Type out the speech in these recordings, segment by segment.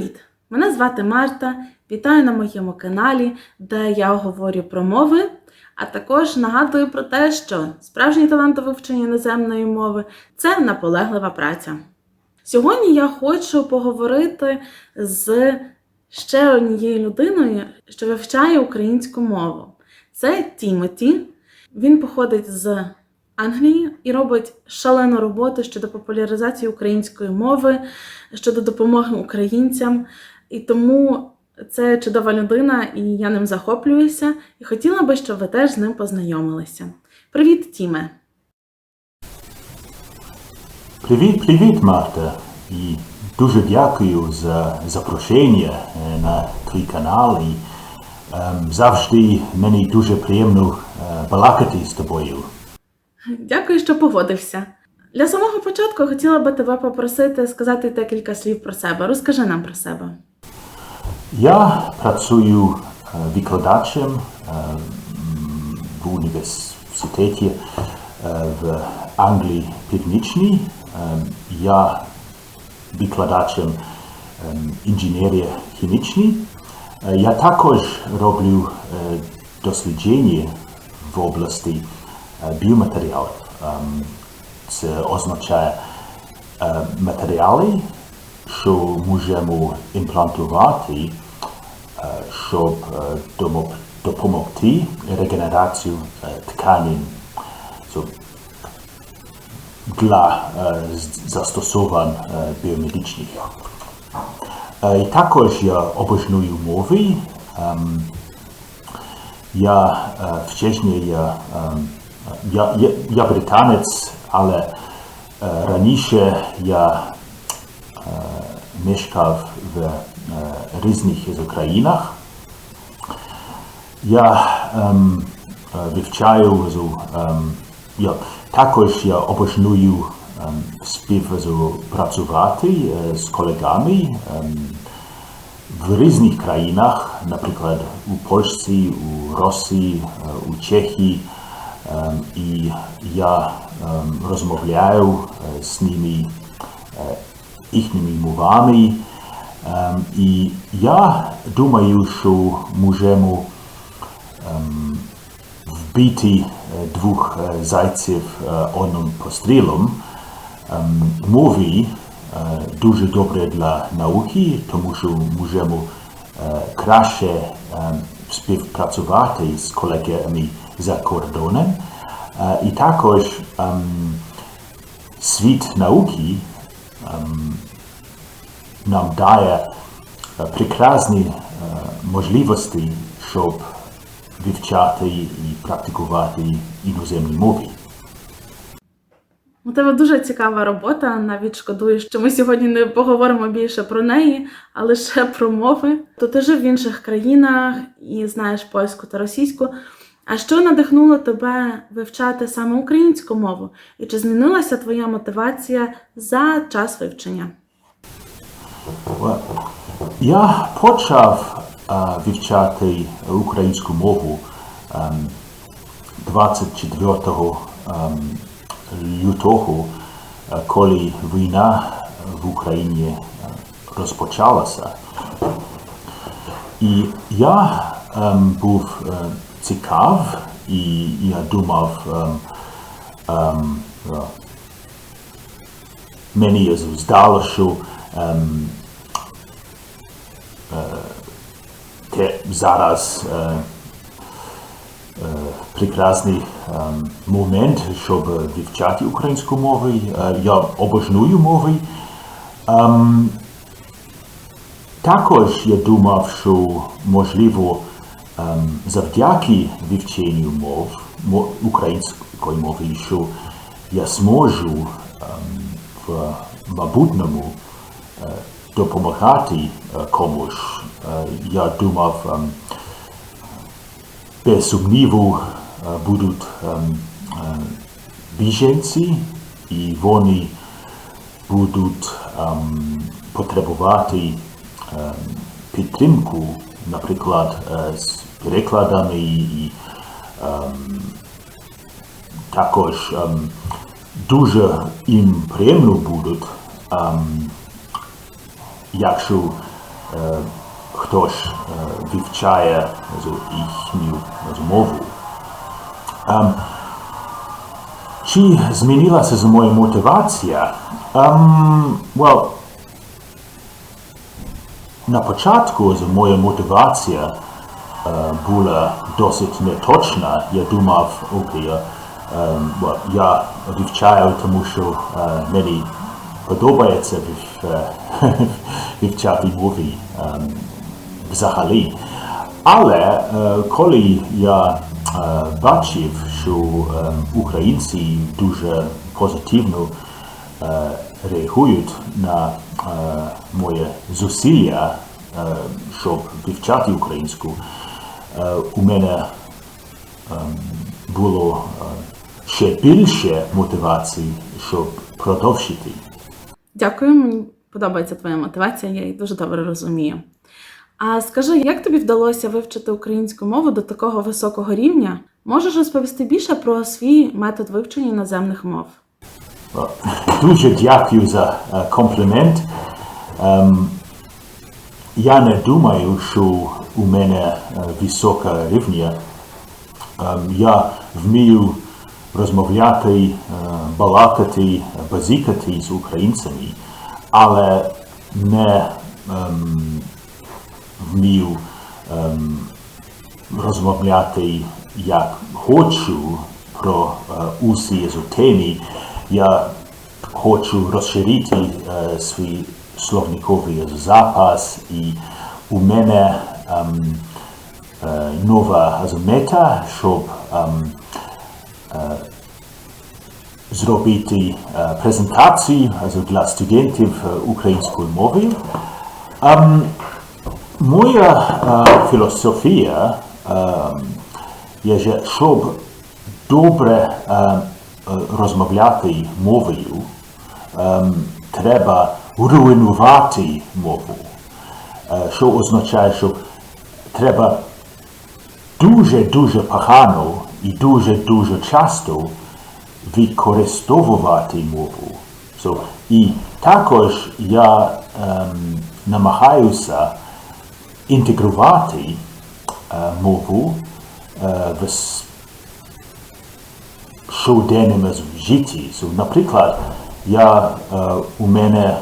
Привіт! Мене звати Марта. Вітаю на моєму каналі, де я говорю про мови, а також нагадую про те, що справжній талант у вивченні іноземної мови це наполеглива праця. Сьогодні я хочу поговорити з ще однією людиною, що вивчає українську мову. Це Тімоті. Він походить з Англії і робить шалену роботу щодо популяризації української мови, щодо допомоги українцям. І тому це чудова людина, і я ним захоплююся. І хотіла би, щоб ви теж з ним познайомилися. Привіт, Тіме! Привіт, привіт, Марта. І дуже дякую за запрошення е, на твій канал. І ем, завжди мені дуже приємно е, балакати з тобою. Дякую, що погодився. Для самого початку хотіла би тебе попросити сказати декілька слів про себе. Розкажи нам про себе. Я працюю е, викладачем е, в університеті е, в Англії Північній. Я викладачем е, інженерії хімічної. Я також роблю дослідження в області е, біоматеріалів. Ем, Це означає е, матеріали, що можемо імплантувати, е, щоб е, домо- допомогти регенерацію е, тканин. So, для е, з- застосувань е, біомедичних. Е, І також я обожнюю мови. Ем, Я е, вчесно, я, ем, я, я, я британець, але е, раніше я е, мешкав в е, різних з країнах. Я ем, е, вивчаю, з, ем, я, також я обожнюю ем, співпрацювати е, з колегами ем, в різних країнах, наприклад, у Польщі, у Росії, е, у Чехії. Ем, І я ем, розмовляю е, з ними е, їхніми мовами. Ем, І я думаю, що можемо ем, вбити е, двох зайців одним пострілом. Мови дуже добре для науки, тому що можемо краще співпрацювати з колегами кордоном. Е, І також ем, світ науки ем, нам дає е, прекрасні е, можливості, щоб вивчати і практикувати іноземні мови. У тебе дуже цікава робота. Навіть шкодую, що ми сьогодні не поговоримо більше про неї, а лише про мови. То ти жив в інших країнах і знаєш польську та російську. А що надихнуло тебе вивчати саме українську мову? І чи змінилася твоя мотивація за час вивчення? Я почав е, вивчати українську мову ем, 24 ем, лютого, е, коли війна в Україні е, розпочалася. І я ем, був цікав, і я думав, ем, ем, е, мені здало, що ем, те зараз е, е, прекрасний е, момент, щоб вивчати українську мову. Е, я обожнюю мови. Також я думав, що можливо завдяки вивченню мов, мо- української мови, що я зможу ем, в майбутньому е, допомагати е, комусь. Е, Я думав, ем, без сумніву будуть ем, біженці, і вони будуть ем, потребувати ем, підтримку, наприклад, з перекладами і ем, також ем, дуже їм приємно будуть, ем, якщо е, хтось е, вивчає їхню мову. Ем, чи змінилася з моя мотивація? Um, well, на початку з моя мотивація була досить неточна. Я думав, окей, я, вивчаю, тому що мені подобається вивчати мови взагалі. Але коли я бачив, що українці дуже позитивно реагують на моє зусилля, щоб вивчати українську, у мене е, було е, ще більше мотивації, щоб продовжити. Дякую, мені подобається твоя мотивація, я її дуже добре розумію. А скажи, як тобі вдалося вивчити українську мову до такого високого рівня? Можеш розповісти більше про свій метод вивчення іноземних мов? Дуже дякую за е, комплімент. Ем, я не думаю, що у мене висока рівня. Я вмію розмовляти, балакати, базікати з українцями, але не вмію розмовляти як хочу про усі з теми. Я хочу розширити свій словниковий запас і у мене ем, е, нова also, мета, щоб ем, е, зробити е, презентацію also, для студентів е, української мови. Ем, Моя е, філософія е, є, же, щоб добре е, е, розмовляти мовою, е, треба руйнувати мову, е, що означає, що треба дуже-дуже погано і дуже-дуже часто використовувати мову. So, і також я ем, намагаюся інтегрувати е, мову е, в щоденному житті. So, наприклад, я, е, у мене е,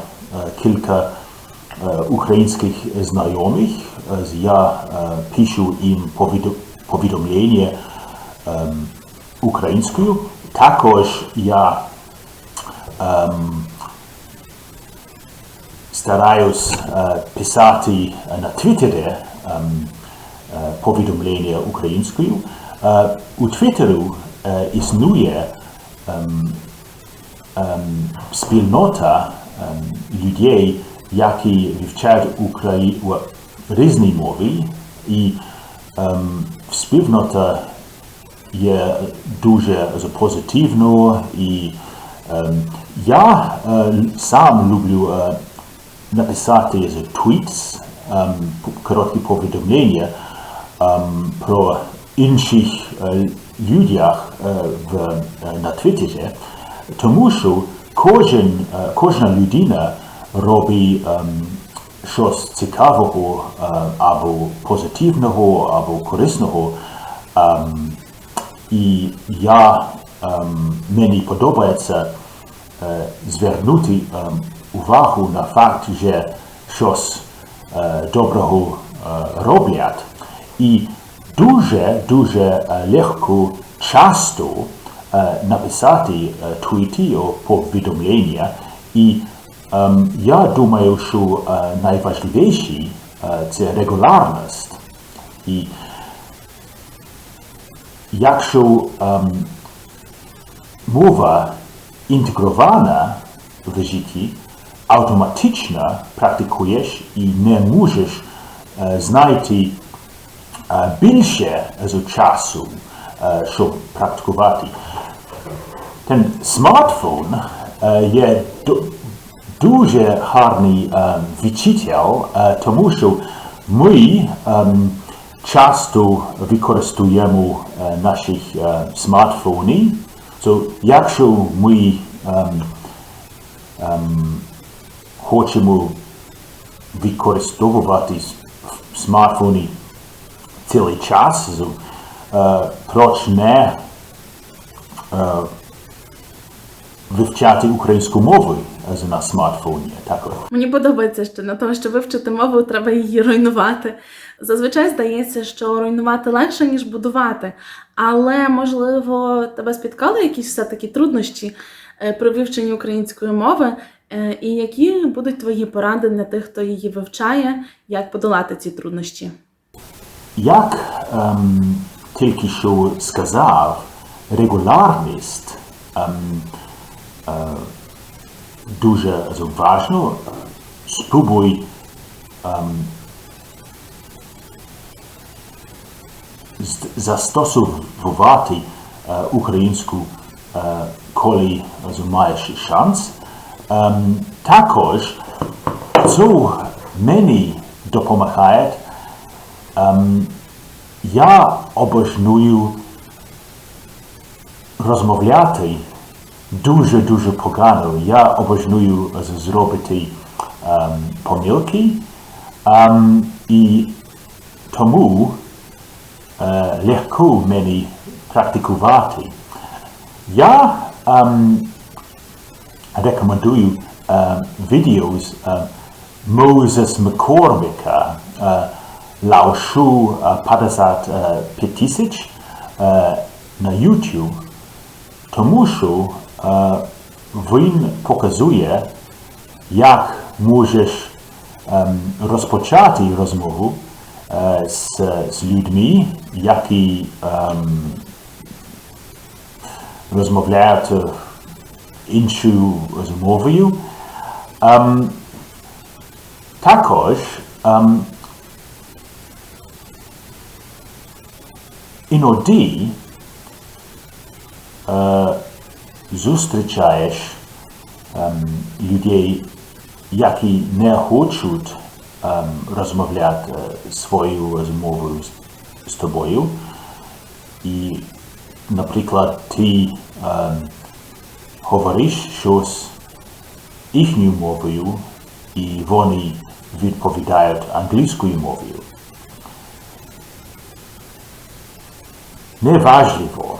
кілька е, українських знайомих, я пишу їм повідо- повідомлення українською. Також я стараюсь писати на Твіттері повідомлення українською. У Твіттеру існує спільнота людей, які вивчають Украї... в- різні мови, і ем, спільнота є дуже позитивно і ем, я е, сам люблю е, написати tweets, ем, короткі повідомлення ем, про інших е, людях е, в, е, на Твіттері, тому що кожен, е, кожна людина робить ем, щось цікавого е, або позитивного, або корисного. Ем, і я, ем, мені подобається е, звернути ем, увагу на факт, що щось е, доброго роблять. І дуже дуже е, легко часто написати твіти о повідомлення. І я думаю, що е, найважливіше е, це регулярність. І якщо ем, мова інтегрована в житті, автоматично практикуєш і не можеш е, знайти е, більше з часу, е, щоб практикувати. Ten смартфон е, є ду- дуже гарний е, вчитель, тому що ми ем, часто використовуємо е, наші е, смартфони. So, якщо ми ем, ем, хочемо використовувати смартфони цілий час, е, проч не вивчати українську мову е, на смартфоні. Також. Мені подобається, що на тому, щоб вивчити мову, треба її руйнувати. Зазвичай здається, що руйнувати легше, ніж будувати. Але можливо, тебе спіткали якісь все-таки труднощі е, при вивченні української мови, Е, і які будуть твої поради для тих, хто її вивчає, як подолати ці труднощі? Як ем, тільки що сказав, регулярність ем, е, дуже важно. Спробуй ем, з- застосовувати е, українську, е, коли маєш шанс. Ем, також це мені допомагає я обожнюю розмовляти дуже-дуже погано. Я обожнюю зробити ем, помилки. Ем, і тому е, легко мені практикувати. Я ем, рекомендую е, відео з е, Мозес Маккормика е, Лаушу е, 55 тисяч е, на YouTube, тому що е, він показує, як можеш ем, розпочати розмову е, з, з людьми, які ем, розмовляють е, іншою мовою. Ем, також іноді е, зустрічаєш ем, людей, які не хочуть ем, розмовляти е, своєю мовою з, з тобою. І, наприклад, ти ем, говориш щось їхньою мовою, і вони відповідають англійською мовою. Неважливо.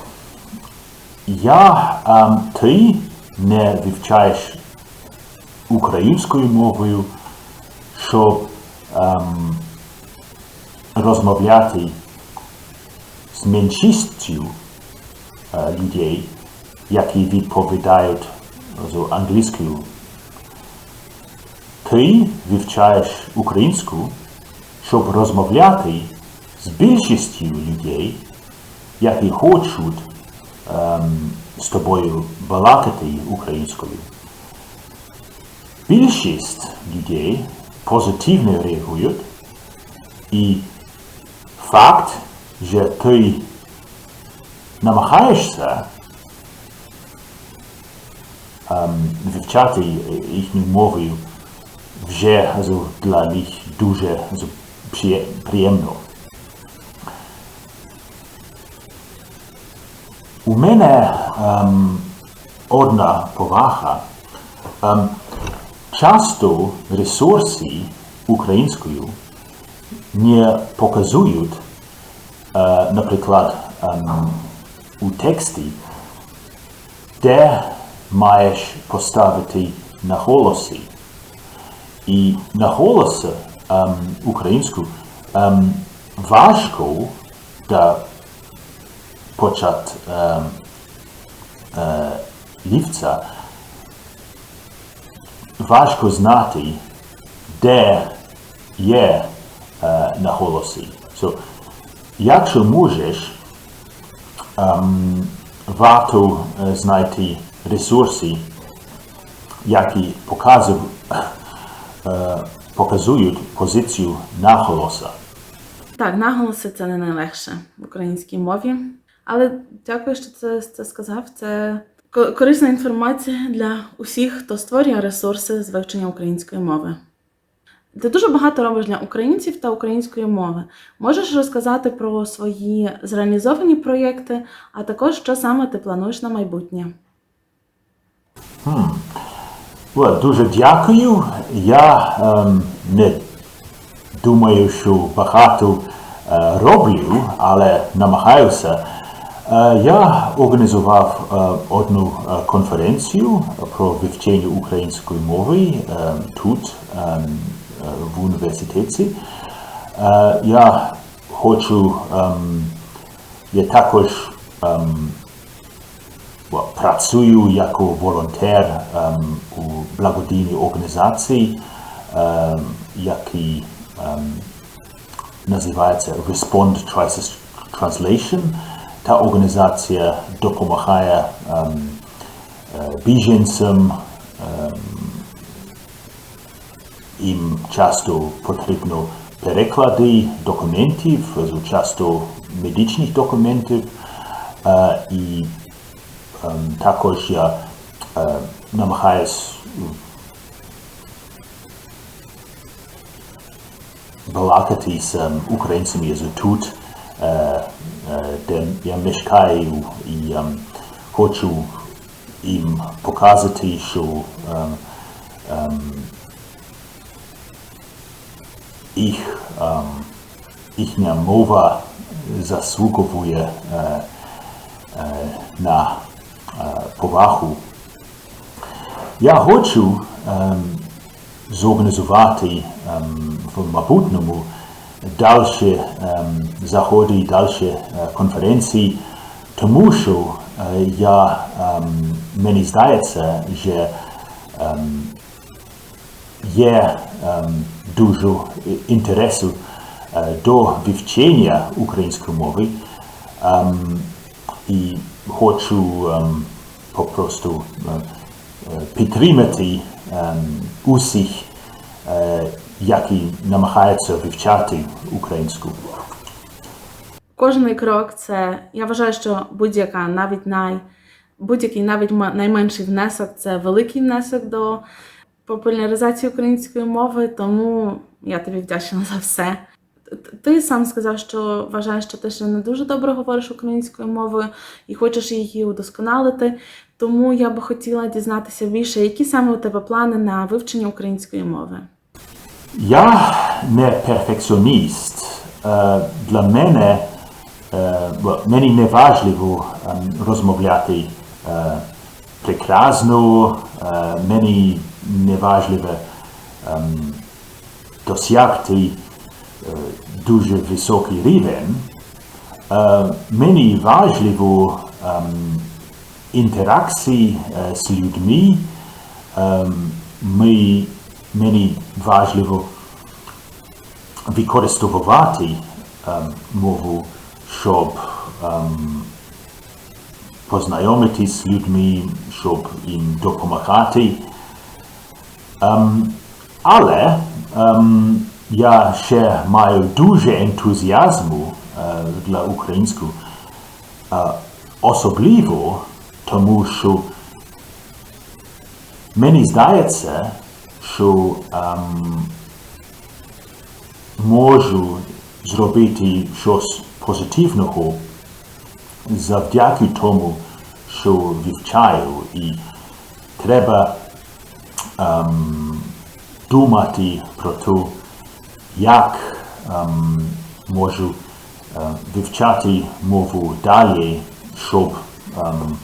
Я, ем, ти не вивчаєш українською мовою, щоб ем, розмовляти з меншістю е, людей, які відповідають з англійською. Ти вивчаєш українську, щоб розмовляти з більшістю людей, які хочуть з тобою балакати українською. Більшість людей позитивно реагують, і факт, що ти намагаєшся ем, вивчати їхню мовою, вже для них дуже приємно. У мене ем, одна повага. Ем, часто ресурси українською не показують, е, наприклад, ем, у тексті, де маєш поставити наголоси. І наголоси ем, українську ем, важко да почат ем, е, лівця, важко знати, де є е, наголоси. So, якщо можеш, ем, варто знайти ресурси, які показують, е, показують позицію наголоса. Так, наголоси це не найлегше в українській мові. Але дякую, що це, це сказав. Це корисна інформація для усіх, хто створює ресурси з вивчення української мови. Ти дуже багато робиш для українців та української мови. Можеш розказати про свої зреалізовані проєкти, а також що саме ти плануєш на майбутнє. Well, дуже дякую. Я ем, не думаю, що багато е, роблю, але намагаюся. Е, Я організував е, одну е, конференцію про вивчення української мови тут, в університеті. Я хочу, я також працюю як волонтер у благодійній організації, який називається Respond Crisis Translation. Та організація допомагає ем, е, біженцям, ем, їм часто потрібно переклади документів, часто медичних документів, е, і ем, також я е, намагаюсь балакати з українцями з тут, де я мешкаю і ем, хочу їм показати, що ем, ем, їх, ем, їхня мова заслуговує е, е, на е, повагу. Я хочу ем, зорганізувати ем, в майбутньому ем, заходи, далі е, конференції, тому що я, ем, мені здається, що ем, є ем, дуже інтересу е, до вивчення української мови. Ем, і хочу ем, попросту е, підтримати ем, усіх, е, які намагаються вивчати українську. Кожний крок це я вважаю, що будь-яка навіть най будь-який навіть найменший внесок це великий внесок до популяризації української мови, тому я тобі вдячна за все. Ти сам сказав, що вважаєш, що ти ще не дуже добре говориш українською мовою і хочеш її удосконалити. Тому я би хотіла дізнатися більше, які саме у тебе плани на вивчення української мови. Я не перфекціоніст. Для мене мені не важливо розмовляти прекрасно, мені не важливо досягти дуже високий рівень. Мені важливо інтеракції з людьми. Ми, мені важливо використовувати ем, мову, щоб ем, познайомитись з людьми, щоб їм допомагати. Ем, але ем, я ще маю дуже ентузіазму е, для української, е, особливо тому, що мені здається, що ем, можу зробити щось позитивного завдяки тому, що вивчаю, і треба ем, думати про те, як ем, можу е, вивчати мову далі, щоб ем,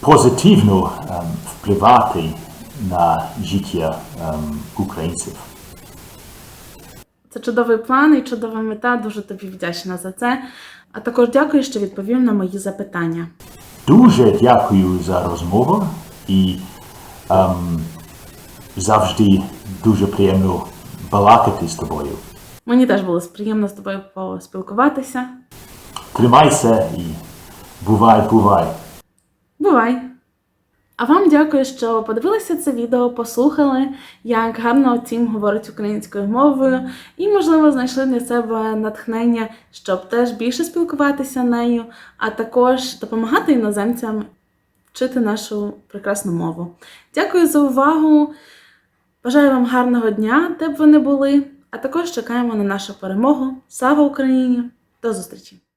позитивно ем, впливати на життя ем, українців. Це чудовий план і чудова мета. Дуже тобі вдячна за це. А також дякую, що відповів на мої запитання. Дуже дякую за розмову і ем, завжди дуже приємно балакати з тобою. Мені теж було приємно з тобою поспілкуватися. Тримайся і бувай, бувай. Бувай! А вам дякую, що подивилися це відео, послухали, як гарно Тім говорить українською мовою, і, можливо, знайшли для себе натхнення, щоб теж більше спілкуватися нею, а також допомагати іноземцям вчити нашу прекрасну мову. Дякую за увагу! Бажаю вам гарного дня, де б ви не були, а також чекаємо на нашу перемогу. Слава Україні! До зустрічі!